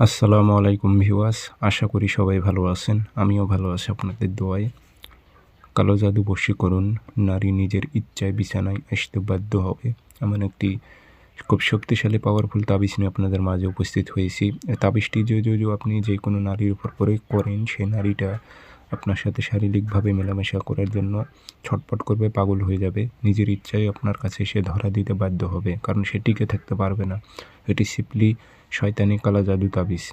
আসসালামু আলাইকুম ভিউয়ার্স, আশা করি সবাই ভালো আছেন। আমিও ভালো আছি আপনাদের দোয়ায়। কালো জাদু বশীকরণ নারী নিজের ইচ্ছায় বিছানায় আসতে বাধ্য হবে। এমন একটি খুব শক্তিশালী পাওয়ারফুল তাবিজ নিয়ে আপনাদের মাঝে উপস্থিত হয়েছি। তাবিজটি যদি যদি আপনি যে কোনো নারীর উপর প্রয়োগ করেন, সেই নারীটা আপনার সাথে শারীরিকভাবে মেলামেশা করার জন্য ছটপট করবে, পাগল হয়ে যাবে। নিজের ইচ্ছায় আপনার কাছে সে ধরা দিতে বাধ্য হবে, কারণ সে টিকে থাকতে পারবে না। এটি সিম্পলি শয়তানি কালা জাদু তাবিজ।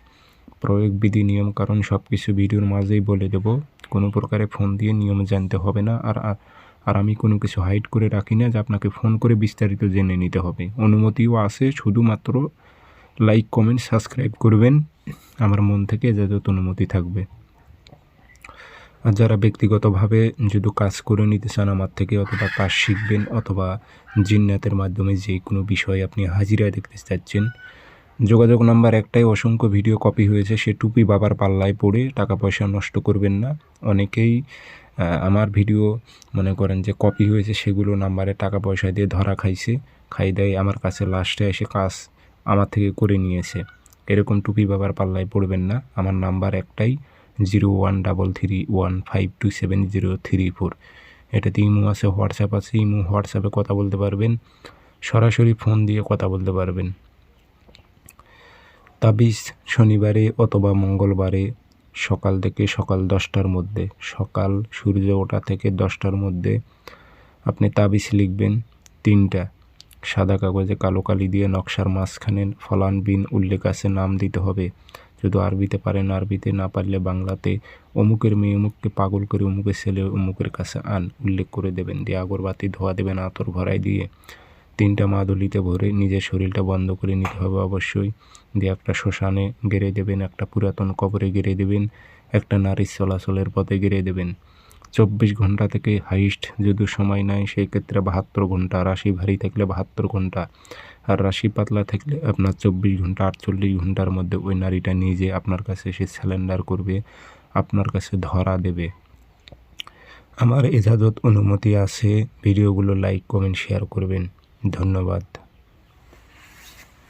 প্রয়োগ বিধি, নিয়ম, কারণ সব কিছু ভিডিওর মাঝেই বলে দেব। কোনো প্রকারে ফোন দিয়ে নিয়ম জানতে হবে না। আর আর আমি কোনো কিছু হাইড করে রাখি না, যে আপনাকে ফোন করে বিস্তারিত জেনে নিতে হবে। অনুমতিও আছে, শুধুমাত্র লাইক, কমেন্ট, সাবস্ক্রাইব করবেন। আমার মন থেকে যত অনুমতি থাকবে। আর যারা ব্যক্তিগতভাবে যদি কাজ করে নিতে চান আমার থেকে, অথবা কাজ শিখবেন, অথবা জিন্নাতের মাধ্যমে যে কোনো বিষয়ে আপনি হাজিরা দেখতে চাচ্ছেন যোগাযোগ নাম্বার একটাই, অসংখ্য ভিডিও কপি হয়েছে। সে টুপি বাবার পাল্লায় পড়ে, টাকা পয়সা নষ্ট করবেন না। অনেকেই আমার ভিডিও মনে করেন যে কপি হয়েছে, সেগুলো নাম্বারে টাকা পয়সা দিয়ে ধরা খাইছে, খাই দেয়, আমার কাছে লাস্টে এসে কাজ আমার থেকে করে নিয়েছে। এরকম টুপি বাবার পাল্লায় পড়বেন না। আমার নাম্বার একটাই, zero one double three one five two seven zero three four. এটাতে ইমো আছে, হোয়াটসঅ্যাপ আছে, ইমো হোয়াটসঅ্যাপে কথা বলতে পারবেন। সরাসরি ফোন দিয়ে কথা বলতে পারবেন। তাবিজ শনিবারে অথবা মঙ্গলবারে সকাল থেকে সকাল দশটার মধ্যে, সকাল সূর্য ওঠা থেকে দশটার মধ্যে আপনি তাবিজ লিখবেন তিনটা। সাদা কাগজে কালো কালি দিয়ে নকশার মাঝখানে ফলান বিন উল্লেখ আছে, নাম দিতে হবে। যদি আরবিতে পারেন, আরবিতে না পারলে বাংলাতে অমুকের মেয়ে অমুককে পাগল করে অমুকের ছেলে অমুকের কাছে আন, উল্লেখ করে দেবেন। দিয়ে আগরবাতি ধোয়া দেবেন, আতর ভরাই দিয়ে। তিনটা মাদুলিতে ভরে নিজের শরীরটা বন্ধ করে নিতে হবে অবশ্যই। দিয়ে একটা শ্মশানে গেড়ে দেবেন, একটা পুরাতন কবরে গেড়ে দেবেন, একটা নারীর চলাচলের পথে গেড়ে দেবেন। চব্বিশ ঘণ্টা থেকে হাইস্ট যদি সময় নেয়, সেই ক্ষেত্রে বাহাত্তর ঘণ্টা, রাশি ভারী থাকলে বাহাত্তর ঘণ্টা, আর রাশি পাতলা থাকলে আপনার চব্বিশ ঘণ্টা, আটচল্লিশ ঘণ্টার মধ্যে ওই নারীটা নিজে আপনার কাছে এসে স্যালেন্ডার করবে, আপনার কাছে ধরা দেবে। আমার এজাজত অনুমতি আছে, ভিডিওগুলো লাইক কমেন্ট শেয়ার করবেন। ধন্যবাদ।